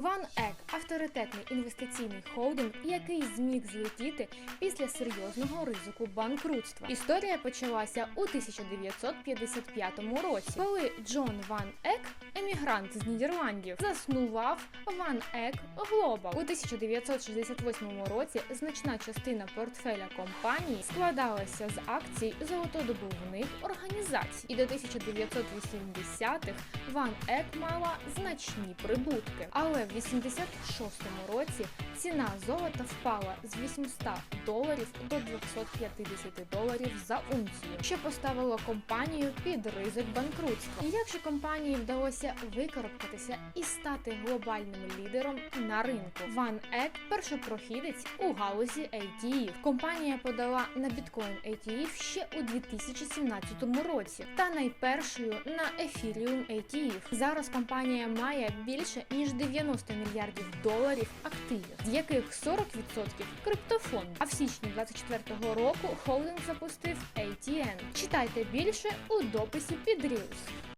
Ван Ек авторитетний інвестиційний холдинг, який зміг злетіти після серйозного ризику банкрутства. Історія почалася у 1955 році, коли Джон Ван Ек, емігрант з Нідерландів, заснував Ван Ек Глобал. У 1968 році значна частина портфеля компанії складалася з акцій золотодобувних організацій, і до 1980-х Ван Ек мала значні прибутки. Але в 86-му році ціна золота впала з 800 доларів до 250 доларів за унцію, що поставило компанію під ризик банкрутства. І як же компанії вдалося викарабкатися і стати глобальним лідером на ринку? Ван Ек першопрохідець у галузі ETF. Компанія подала на біткоін ETF ще у 2017 році та найпершою на Ethereum ETF. Зараз компанія має більше ніж 90 мільярдів доларів активів, з яких 40% криптофонд. А в січні 2024 року холдинг запустив ATN. Читайте більше у дописі під Reels.